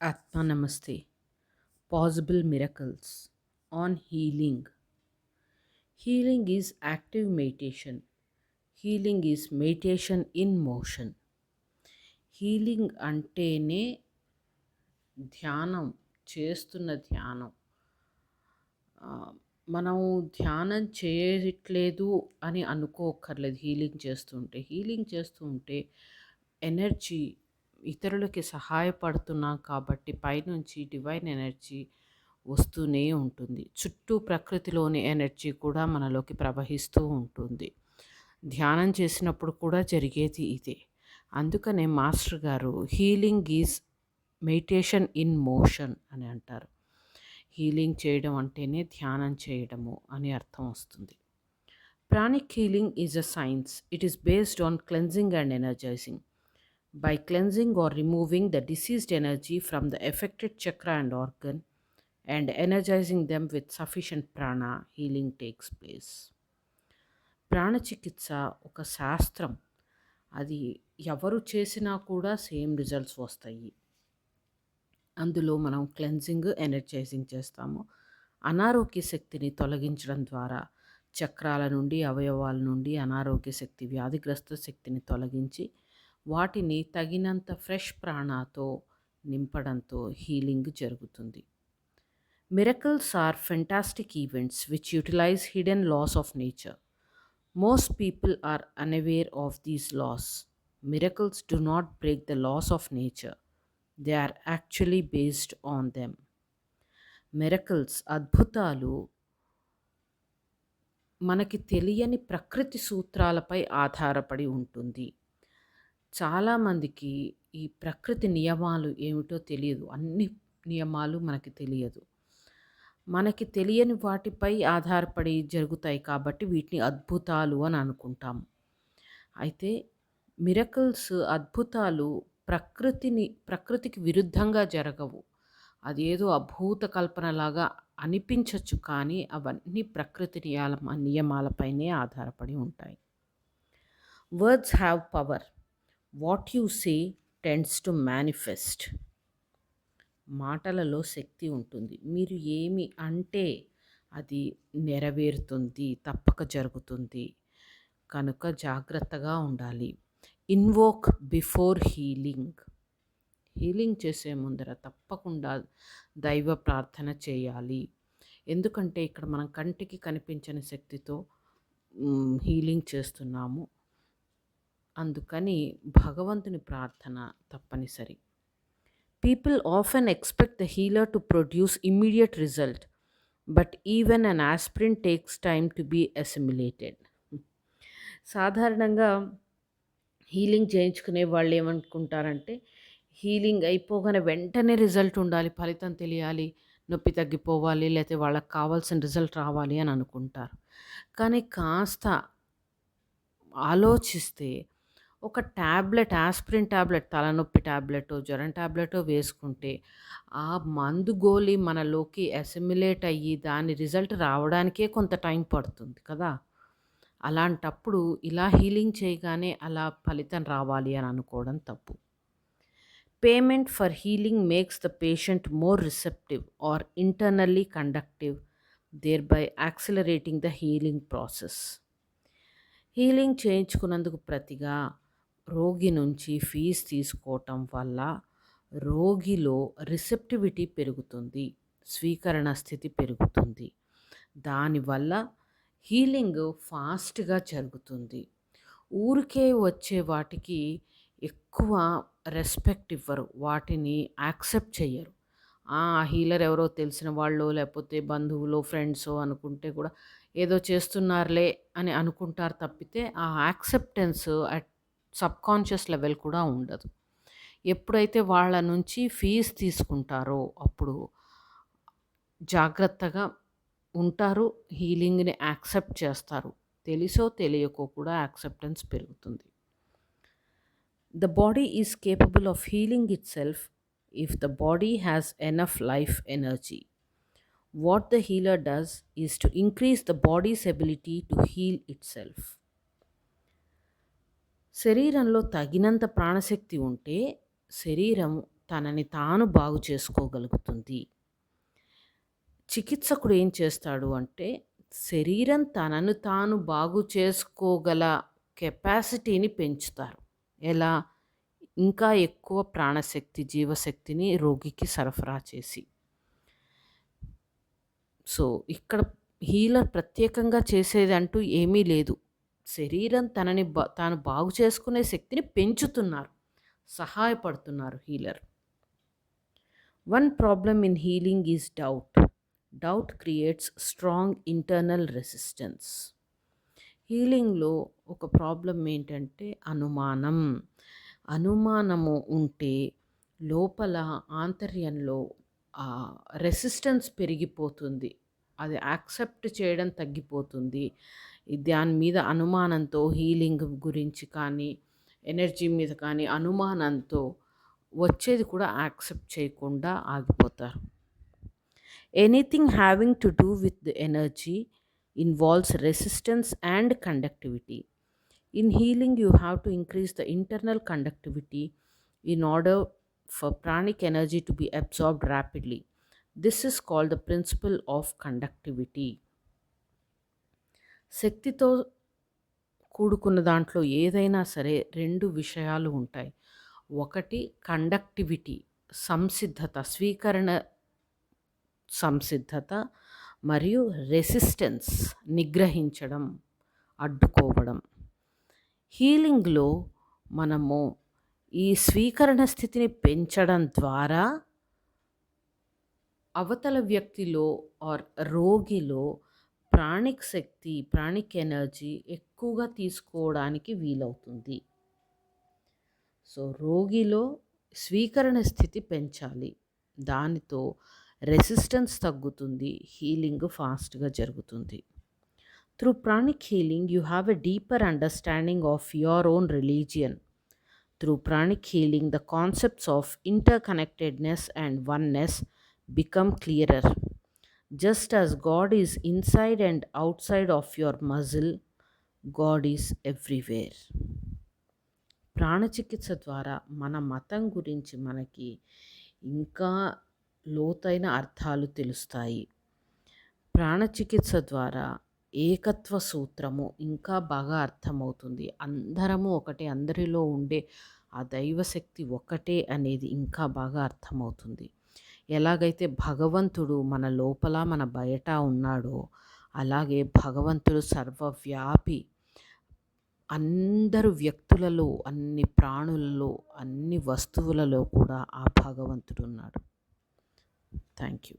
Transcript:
ఆత్మా నమస్తే possible miracles on healing healing is active meditation healing is meditation in motion healing అంటేనే ధ్యానం చేస్తున్న ధ్యానం మనం ధ్యానం చేయట్లేదు అని అనుకోకర్లేదు హీలింగ్ చేస్తుంటే హీలింగ్ చేస్తుంటే ఎనర్జీ ఇతరులకి సహాయపడుతున్నాం కాబట్టి పైనుంచి డివైన్ ఎనర్జీ వస్తూనే ఉంటుంది. చుట్టూ ప్రకృతిలోని ఎనర్జీ కూడా మనలోకి ప్రవహిస్తూ ఉంటుంది. ధ్యానం చేసినప్పుడు కూడా జరిగేది ఇదే. అందుకనే మాస్టర్ గారు healing is meditation in motion అని అంటారు. హీలింగ్ చేయడం అంటేనే ధ్యానం చేయడము అని అర్థం వస్తుంది. Pranic healing is a science. It is based on cleansing and energising. By cleansing or removing the diseased energy from the affected chakra and organ and energising them with sufficient prana healing takes place ప్రాణచికిత్స ఒక శాస్త్రం అది ఎవరు చేసినా కూడా same results వస్తాయి అందులో మనం cleansing energising చేస్తాము అనారోగ్య శక్తిని తొలగించడం ద్వారా చక్రాల నుండి అవయవాల నుండి అనారోగ్య శక్తి వ్యాధిగ్రస్త శక్తిని తొలగించి వాటిని తగినంత ఫ్రెష్ ప్రాణాతో నింపడంతో హీలింగ్ జరుగుతుంది. Miracles are fantastic events which utilise hidden laws of nature. Most people are unaware of these laws. Miracles do not break the laws of nature. They are actually based on them. Miracles అద్భుతాలు మనకి తెలియని ప్రకృతి సూత్రాలపై ఆధారపడి ఉంటుంది. చాలామందికి ఈ ప్రకృతి నియమాలు ఏమిటో తెలియదు. అన్ని నియమాలు మనకి తెలియదు. మనకి తెలియని వాటిపై ఆధారపడి జరుగుతాయి కాబట్టి వీటిని అద్భుతాలు అని అనుకుంటాం అయితే మిరకల్స్ అద్భుతాలు ప్రకృతిని ప్రకృతికి విరుద్ధంగా జరగవు. అదేదో అభూత కల్పనలాగా అనిపించవచ్చు కానీ అవన్నీ ప్రకృతి నియాల నియమాలపైనే ఆధారపడి ఉంటాయి. Words have power. What you say tends to manifest. మాటలలో శక్తి ఉంటుంది. మీరు ఏమి అంటే అది నెరవేరుతుంది తప్పక జరుగుతుంది. కనుక జాగ్రత్తగా ఉండాలి. Invoke before healing. హీలింగ్ చేసే ముందర తప్పకుండా దైవ ప్రార్థన చేయాలి. ఎందుకంటే ఇక్కడ మనం కంటికి కనిపించని శక్తితో హీలింగ్ చేస్తున్నాము. అందుకని భగవంతుని ప్రార్థన తప్పనిసరి people often expect the healer to produce immediate result but even an aspirin takes time to be assimilated. సాధారణంగా హీలింగ్ చేయించుకునే వాళ్ళు ఏమనుకుంటారంటే హీలింగ్ అయిపోగానే వెంటనే రిజల్ట్ ఉండాలి ఫలితం తెలియాలి నొప్పి తగ్గిపోవాలి లేకపోతే వాళ్ళకి కావాల్సిన రిజల్ట్ రావాలి అని అనుకుంటారు కానీ కాస్త ఆలోచిస్తే ఒక ట్యాబ్లెట్ ఆస్పిరిన్ ట్యాబ్లెట్ తలనొప్పి ట్యాబ్లెట్ జ్వరం ట్యాబ్లెట్ వేసుకుంటే ఆ మందు గోలి మనలోకి అసిమిలేట్ అయ్యి దాని రిజల్ట్ రావడానికే కొంత టైం పడుతుంది కదా. అలాంటప్పుడు ఇలా హీలింగ్ చేయగానే అలా ఫలితం రావాలి అని అనుకోవడం తప్పు. Payment for healing makes the patient more receptive or internally conductive thereby accelerating the healing process healing చేయించుకున్నందుకు ప్రతిగా రోగి నుంచి ఫీజు తీసుకోవటం వల్ల రోగిలో రిసెప్టివిటీ పెరుగుతుంది స్వీకరణ స్థితి పెరుగుతుంది. దానివల్ల హీలింగ్ ఫాస్ట్గా జరుగుతుంది. ఊరికే వచ్చే వాటికి ఎక్కువ రెస్పెక్ట్ ఇవ్వరు వాటిని యాక్సెప్ట్ చేయరు ఆ హీలర్ ఎవరో తెలిసిన వాళ్ళు లేకపోతే బంధువులు ఫ్రెండ్స్ అనుకుంటే కూడా ఏదో చేస్తున్నారులే అని అనుకుంటారు తప్పితే ఆ యాక్సెప్టెన్స్ అట్ సబ్కాన్షియస్ లెవెల్ కూడా ఉండదు. ఎప్పుడైతే వాళ్ళ నుంచి ఫీజు తీసుకుంటారో అప్పుడు జాగ్రత్తగా ఉంటారు హీలింగ్ని యాక్సెప్ట్ చేస్తారు. తెలిసో తెలియకో కూడా యాక్సెప్టెన్స్ పెరుగుతుంది. The body is capable of healing itself if the body has enough life energy. What the healer does is to increase the body's ability to heal itself శరీరంలో తగినంత ప్రాణశక్తి ఉంటే శరీరం తనని తాను బాగు చేసుకోగలుగుతుంది. చికిత్సకుడు ఏం చేస్తాడు అంటే శరీరం తనను తాను బాగు చేసుకోగల కెపాసిటీని పెంచుతారు. ఎలా? ఇంకా ఎక్కువ ప్రాణశక్తి జీవశక్తిని రోగికి సరఫరా చేసి. సో ఇక్కడ హీలర్ ప్రత్యేకంగా చేసేది అంటూ ఏమీ లేదు. శరీరం తనని బా తాను బాగు చేసుకునే శక్తిని పెంచుతున్నారు. సహాయపడుతున్నారు healer. One problem in healing is doubt. Doubt creates strong internal resistance. హీలింగ్లో ఒక ప్రాబ్లం ఏంటంటే అనుమానం. అనుమానము ఉంటే లోపల ఆంతర్యంలో రెసిస్టెన్స్ పెరిగిపోతుంది. అది యాక్సెప్ట్ చేయడం తగ్గిపోతుంది. దాని మీద అనుమానంతో హీలింగ్ గురించి కానీ ఎనర్జీ మీద కానీ అనుమానంతో వచ్చేది కూడా యాక్సెప్ట్ చేయకుండా ఆగిపోతారు anything having to do with the energy involves resistance and conductivity in healing you have to increase the internal conductivity in order for pranic energy to be absorbed rapidly. This is called the principle of conductivity. శక్తితో కూడుకున్న దాంట్లో ఏదైనా సరే రెండు విషయాలు ఉంటాయి. ఒకటి conductivity సంసిద్ధత స్వీకరణ సంసిద్ధత మరియు రెసిస్టెన్స్ నిగ్రహించడం అడ్డుకోవడం. హీలింగ్లో మనము ఈ స్వీకరణ స్థితిని పెంచడం ద్వారా అవతల వ్యక్తిలో ఆర్ రోగిలో ప్రాణిక్ శక్తి ప్రాణిక్ ఎనర్జీ ఎక్కువగా తీసుకోవడానికి వీలవుతుంది. సో రోగిలో స్వీకరణ స్థితి పెంచాలి. దానితో రెసిస్టెన్స్ తగ్గుతుంది హీలింగ్ ఫాస్ట్గా జరుగుతుంది. Through pranic healing you have a deeper understanding of your own religion. Through pranic healing the concepts of interconnectedness and oneness become clearer. Just as God is inside and outside of your muscle, God is everywhere ప్రాణచికిత్స ద్వారా మన మతం గురించి మనకి ఇంకా లోతైన అర్థాలు తెలుస్తాయి. ప్రాణచికిత్స ద్వారా ఏకత్వ సూత్రము ఇంకా బాగా అర్థమవుతుంది. అందరము ఒకటే అందరిలో ఉండే ఆ దైవశక్తి ఒకటే అనేది ఇంకా బాగా అర్థమవుతుంది. ఎలాగైతే భగవంతుడు మన లోపల మన బయట ఉన్నాడో అలాగే భగవంతుడు సర్వవ్యాపి అందరు వ్యక్తులలో అన్ని ప్రాణులలో అన్ని వస్తువులలో కూడా ఆ భగవంతుడు ఉన్నాడు. Thank you